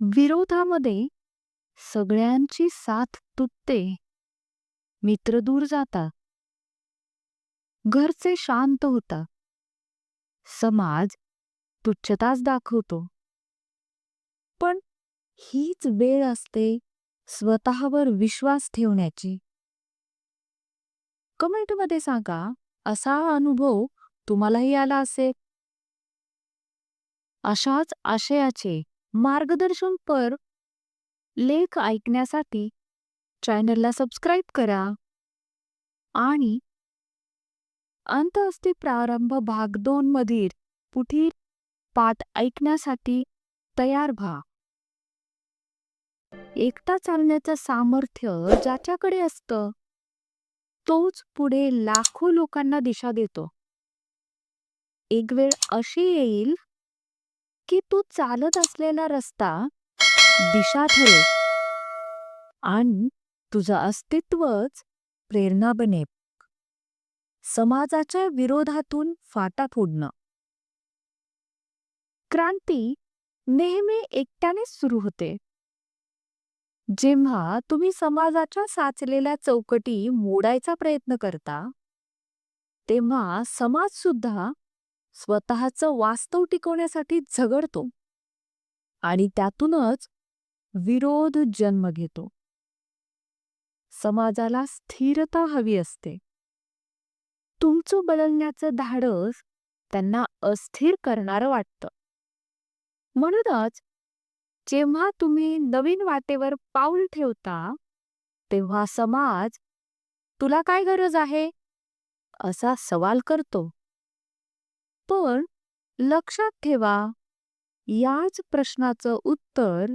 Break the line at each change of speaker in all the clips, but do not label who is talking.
विरोधामध्ये सगळ्यांची साथ तुटते. मित्र दूर जाता. घरचे शांत होता. समाज तुच्छताच दाखवतो. पण हीच वेळ असते स्वतःवर विश्वास ठेवण्याची. कमेंटमध्ये सांगा असा अनुभव तुम्हालाही आला असेल? अशाच आशयाचे मार्गदर्शनपर लेख ऐकण्यासाठी चॅनलला सबस्क्राईब करा आणि अंत असते प्रारंभ भाग दोन मधील पुढील पाठ ऐकण्यासाठी तयार व्हा. एकटा चालण्याचं सामर्थ्य ज्याच्याकडे असतं तोच पुढे लाखो लोकांना दिशा देतो. एक वेळ अशी येईल की तू चालत असलेला रस्ता दिशा ठरेल आणि तुझं अस्तित्वच प्रेरणा बने समाजाच्या विरोधातून फाटा फोडणं. क्रांती नेहमी एकट्यानेच सुरू होते. जेव्हा तुम्ही समाजाच्या साचलेल्या चौकटी मोडायचा प्रयत्न करता तेव्हा समाज सुद्धा स्वतःचं वास्तव टिकवण्यासाठी झगडतो आणि त्यातूनच विरोध जन्म घेतो. समाजाला स्थिरता हवी असते. तुमचं बदलण्याचं धाडस त्यांना अस्थिर करणारं वाटतं. म्हणूनच जेव्हा तुम्ही नवीन वाटेवर पाऊल ठेवता तेव्हा समाज तुला काय गरज आहे? असा सवाल करतो. पण लक्षात ठेवा याच प्रश्नाचं उत्तर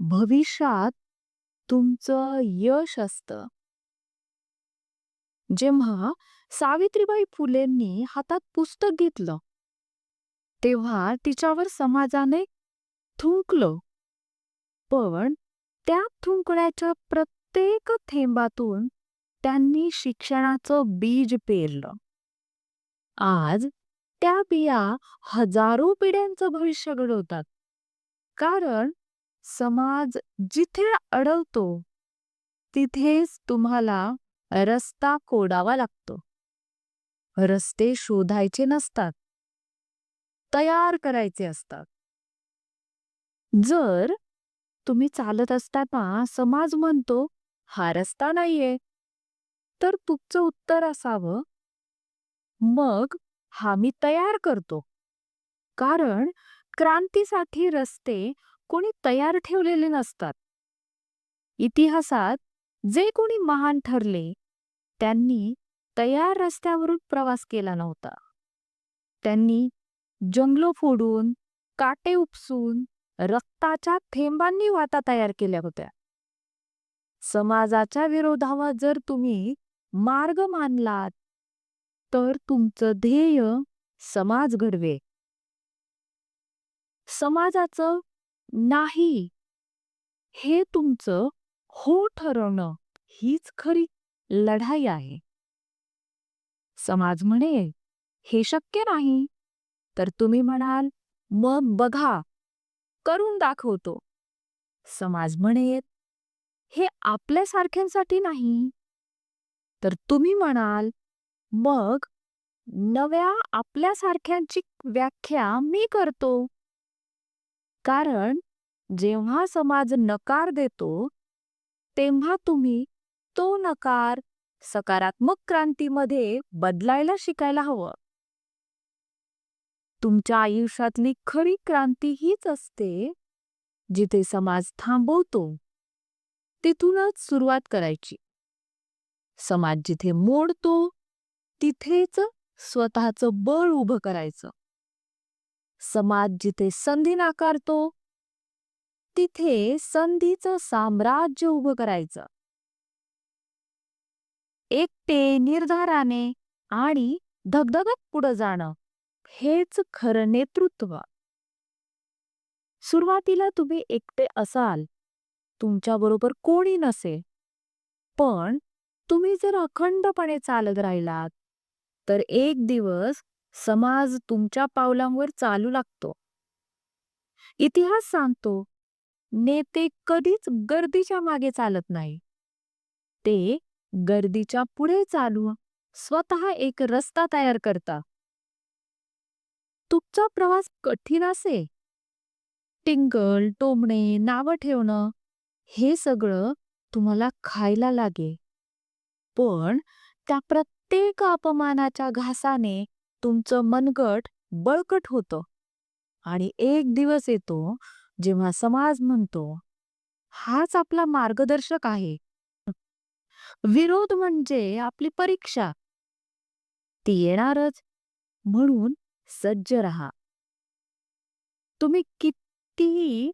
भविष्यात तुमचं यश असतं. जेव्हा सावित्रीबाई फुलेंनी हातात पुस्तक घेतलं तेव्हा तिच्यावर समाजाने थुंकलं. पण त्या थुंकण्याच्या प्रत्येक थेंबातून त्यांनी शिक्षणाचं बीज पेरलं. आज त्या बिया हजारो पिढ्यांचं भविष्य घडवतात. कारण समाज जिथे अडवतो तिथेच तुम्हाला रस्ता कोडावा लागतो. रस्ते शोधायचे नसतात. तयार करायचे असतात. जर तुम्ही चालत असताना समाज म्हणतो हा रस्ता नाहीये तर तुमचं उत्तर असावं. मग हा मी तयार करतो. कारण क्रांतीसाठी रस्ते कोणी तयार ठेवलेले नसतात. इतिहासात जे कोणी महान ठरले त्यांनी तयार रस्त्यावरून प्रवास केला नव्हता. त्यांनी जंगलो फोडून काटे उपसून रक्ताच्या थेंबांनी वाता तयार केल्या होत्या. समाजाच्या विरोधावर जर तुम्ही मार्ग मानलात तर तुमचं ध्येय समाज घडवे. समाजाचं नाही. हे तुमचं हो ठरवणं हीच खरी लढाई आहे. समाज म्हणे हे शक्य नाही. तर तुम्ही म्हणाल मग बघा करून दाखवतो. समाज म्हणेत हे आपल्यासारख्यांसाठी नाही. तर तुम्ही म्हणाल मग नव्या आपल्यासारख्यांची व्याख्या मी करतो. कारण जेव्हा समाज नकार देतो तेव्हा तुम्ही तो नकार सकारात्मक क्रांतीमध्ये बदलायला शिकायला हवं. तुमच्या आयुष्यातली खरी क्रांती हीच असते जिथे समाज थांबवतो तिथूनच सुरुवात करायची. समाज जिथे मोडतो तिथेच स्वतःचं बळ उभं करायचं. समाज जिथे संधी नाकारतो तिथे संधीचं साम्राज्य उभं करायचं. एकटे निर्धाराने आणि धगधगत पुढं जाणं हेच खरं नेतृत्व. सुरुवातीला तुम्ही एकटे असाल तुमच्याबरोबर कोणी नसेल पण तुम्ही जर अखंडपणे चालत राहिलात तर एक दिवस समाज तुमच्या पावलांवर चालू लागतो. इतिहास सांगतो नेते कधीच गर्दीच्या मागे चालत नाही. ते गर्दीच्या पुढे चालू स्वतः एक रस्ता तयार करता. तुमचा प्रवास कठीण असे. टिंगल टोमणे नावं ठेवणं हे सगळं तुम्हाला खायला लागे. पण त्या प्रत्येक प्रत्येक अपमानाच्या घासाने तुमचं मनगट बळकट होतं. आणि एक दिवस येतो जेव्हा समाज म्हणतो हाच आपला मार्गदर्शक आहे. विरोध म्हणजे आपली परीक्षा. ती येणारच. म्हणून सज्ज रहा. तुम्ही कितीही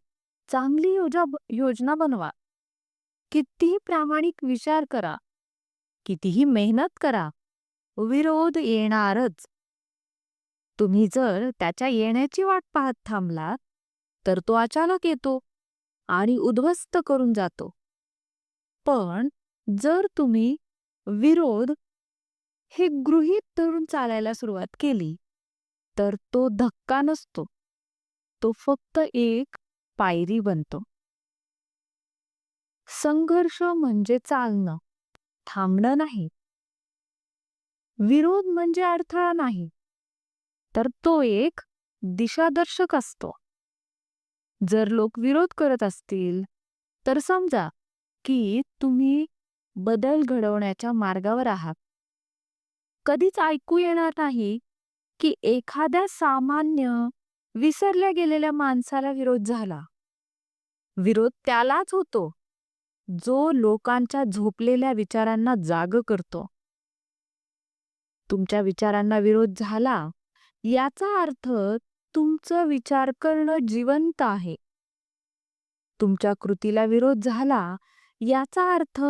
चांगली योजा योजना बनवा. कितीही प्रामाणिक विचार करा. कितीही मेहनत करा. विरोध येणारच. तुम्ही जर त्याच्या येण्याची वाट पाहत थांबलात तर तो अचानक येतो आणि उद्ध्वस्त करून जातो. पण जर तुम्ही विरोध हे गृहीत धरून चालायला सुरुवात केली तर तो धक्का नसतो. तो फक्त एक पायरी बनतो. संघर्ष म्हणजे चालणं. थांबणं नाही. विरोध म्हणजे अडथळा नाही तर तो एक दिशादर्शक असतो. जर लोक विरोध करत असतील तर समजा की तुम्ही बदल घडवण्याच्या मार्गावर आहात. कधीच ऐकू येणार नाही की एखाद्या सामान्य विसरल्या गेलेल्या माणसाला विरोध झाला. विरोध त्यालाच होतो जो लोकांच्या झोपलेल्या विचारांना जाग करतो. तुमच्या विचारांना विरोध झाला? याचा अर्थ तुमचं विचार करणं जिवंत आहे. तुमच्या कृतीला विरोध झाला? याचा अर्थ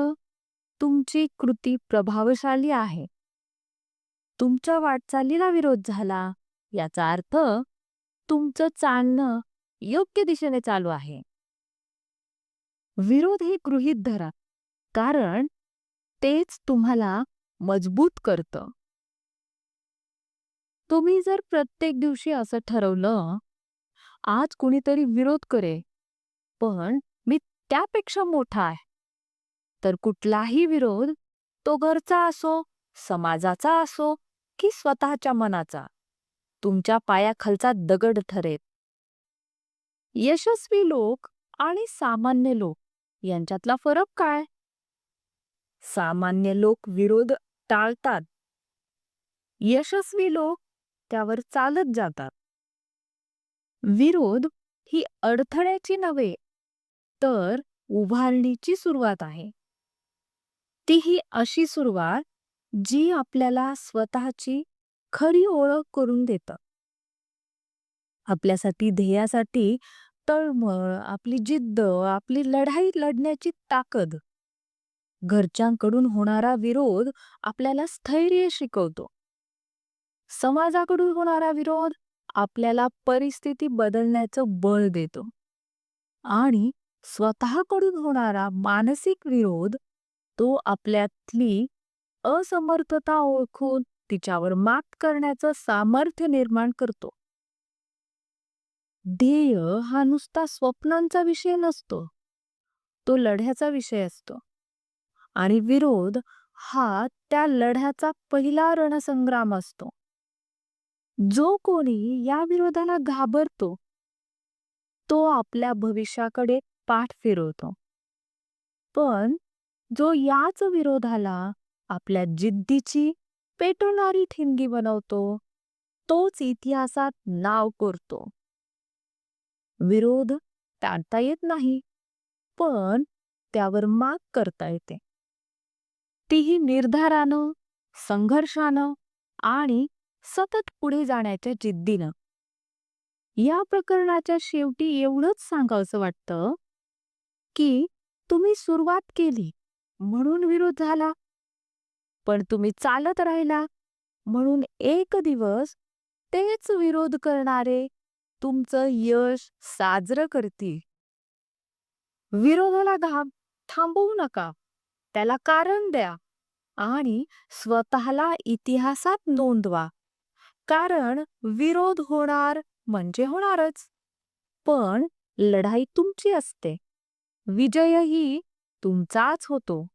तुमची कृती प्रभावशाली आहे. तुमच्या वाटचालीला विरोध झाला? याचा अर्थ तुमचं चालणं योग्य दिशेने चालू आहे. विरोध हे गृहीत धरा कारण तेच तुम्हाला मजबूत करतं. तुम्ही जर प्रत्येक दिवशी असं ठरवलं आज कुणीतरी विरोध करे पण मी त्यापेक्षा मोठा आहे. तर कुठलाही विरोध तो घरचा असो समाजाचा असो की स्वतःच्या मनाचा तुमच्या पायाखालचा दगड ठरेल. यशस्वी लोक आणि सामान्य लोक यांच्यातला फरक काय? सामान्य लोक विरोध टाळतात. यशस्वी लोक त्यावर चालत जातात. विरोध ही अडथळ्याची नव्हे तर उभारणीची सुरुवात आहे. ती ही अशी सुरुवात जी आपल्याला स्वतःची खरी ओळख करून देतं. आपल्यासाठी ध्येयासाठी तळमळ आपली जिद्द आपली लढाई लढण्याची ताकद. घरच्यांकडून होणारा विरोध आपल्याला स्थैर्य शिकवतो. समाजाकडून होणारा विरोध आपल्याला परिस्थिती बदलण्याचं बळ देतो. आणि स्वतःकडून होणारा मानसिक विरोध तो आपल्यातली असमर्थता ओळखून तिच्यावर मात करण्याचं सामर्थ्य निर्माण करतो. ध्येय हा नुसता स्वप्नांचा विषय नसतो. तो लढ्याचा विषय असतो. आणि विरोध हा त्या लढ्याचा पहिला रणसंग्राम असतो. जो कोणी या विरोधाला घाबरतो तो आपल्या भविष्याकडे पाठ फिरवतो. पण जो याच विरोधाला आपल्या जिद्दीची पेटवणारी ठिणगी बनवतो तोच इतिहासात नाव करतो. विरोध टाळता येत नाही पण त्यावर मात करता येते. तीही निर्धारानं संघर्षानं आणि सतत पुढे जाण्याच्या जिद्दीनं. या प्रकरणाच्या शेवटी एवढंच सांगावंसं वाटतं की तुम्ही सुरुवात केली म्हणून विरोध झाला पण तुम्ही चालत राहिला म्हणून एक दिवस तेच विरोध करणारे तुमचं यश साजरं करतील. विरोधाला घाम थांबवू नका त्याला कारण द्या आणि स्वतःला इतिहासात नोंदवा. कारण विरोध होणार म्हणजे होणारच. पण लढाई तुमची असते. विजयही तुमचाच होतो.